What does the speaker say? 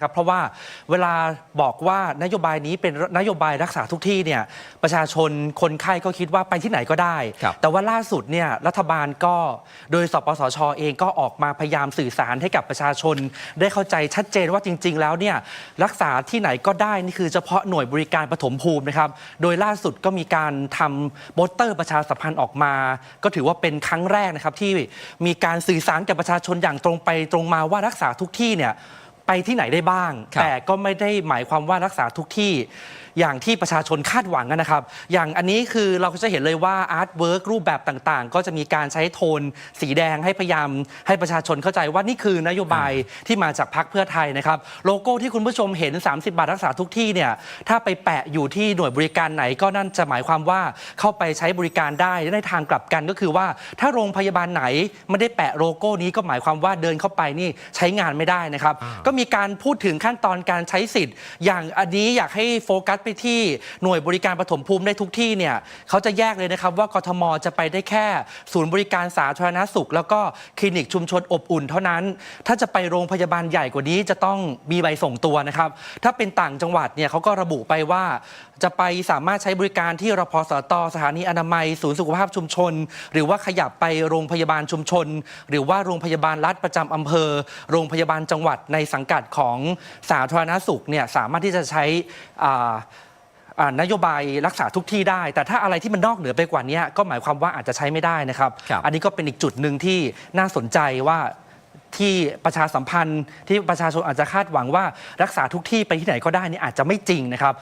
ครับเพราะว่าเวลาบอกว่านโยบายนี้เป็นนโยบายรักษาทุกที่เนี่ยประชาชนคนไข้ก็คิดว่าไปที่ไหนก็ได้ครับแต่ว่าล่าสุดเนี่ยรัฐบาลก็โดยสปสชเองก็ออกมาพยายามสื่อสารให้กับประชาชน ได้เข้าใจชัดเจนว่าจริง ๆ แล้วเนี่ยรักษาที่ไหนก็ได้นี่คือเฉพาะหน่วยบริการปฐมภูมินะครับโดยล่าสุดก็มีการทำโปสเตอร์ประชาสัมพันธ์ออกมา ก็ถือว่าเป็นครั้งแรกนะครับที่มีการสื่อสารกับประชาชนอย่างตรงไปตรงมาว่ารักษาทุกที่เนี่ย ไปที่ไหนได้บ้าง ครับแต่ก็ไม่ได้หมายความว่ารักษาทุกที่อย่างที่ประชาชนคาดหวังนะครับ อย่างอันนี้คือเราก็จะเห็นเลยว่าอาร์ตเวิร์กรูปแบบต่างๆ ก็จะมีการใช้โทน สีแดงให้พยายาม ให้ประชาชนเข้าใจว่านี่คือนโยบายที่มาจากพรรคเพื่อไทยนะครับ โลโก้ที่คุณผู้ชมเห็น 30 บาทรักษาทุกที่เนี่ยถ้าไปแปะอยู่ที่หน่วยบริการไหนก็นั่นจะหมายความว่าเข้าไปใช้บริการได้และในทางกลับกันก็คือว่า ถ้าโรงพยาบาลไหนไม่ได้แปะโลโก้นี้ก็หมายความว่าเดินเข้าไปนี่ใช้งานไม่ได้นะครับก็มีีการพูดถึงขั้นตอนการใช้สิทธิ์ อย่างอันนี้อยากให้โฟกัสไปที่หน่วยบริการปฐมภูมิได้ทุกที่เนี่ยเขาจะแยกเลยนะครับว่ากทมจะไปได้แค่ ศูนย์บริการสาธารณสุข แล้วก็คลินิกชุมชนอบอุ่นเท่านั้น ถ้าจะไปโรงพยาบาลใหญ่กว่านี้จะต้องมีใบส่งตัวนะครับ ถ้าเป็นต่างจังหวัดเนี่ยเขาก็ระบุไปว่า จะไปสามารถใช้บริการที่รพสตสถานีอนามัย ศูนย์สุขภาพชุมชน หรือว่าขยับไปโรงพยาบาลชุมชน หรือว่าโรงพยาบาลรัฐประจำอำเภอ โรงพยาบาลจังหวัดในสังกัดของสาธารณสุขเนี่ยสามารถที่จะใช้อ่าอ่านโยบายรักษาทุกที่ได้ แต่ถ้าอะไรที่มันนอกเหนือไปกว่านี้ก็หมายความว่าอาจจะใช้ไม่ได้นะครับครับ อันนี้ก็เป็นอีกจุดหนึ่งที่น่าสนใจว่าที่ประชาสัมพันธ์ที่ประชาชนอาจจะคาดหวังว่ารักษาทุกที่ไปที่ไหนก็ได้นี่อาจจะไม่จริงนะครับ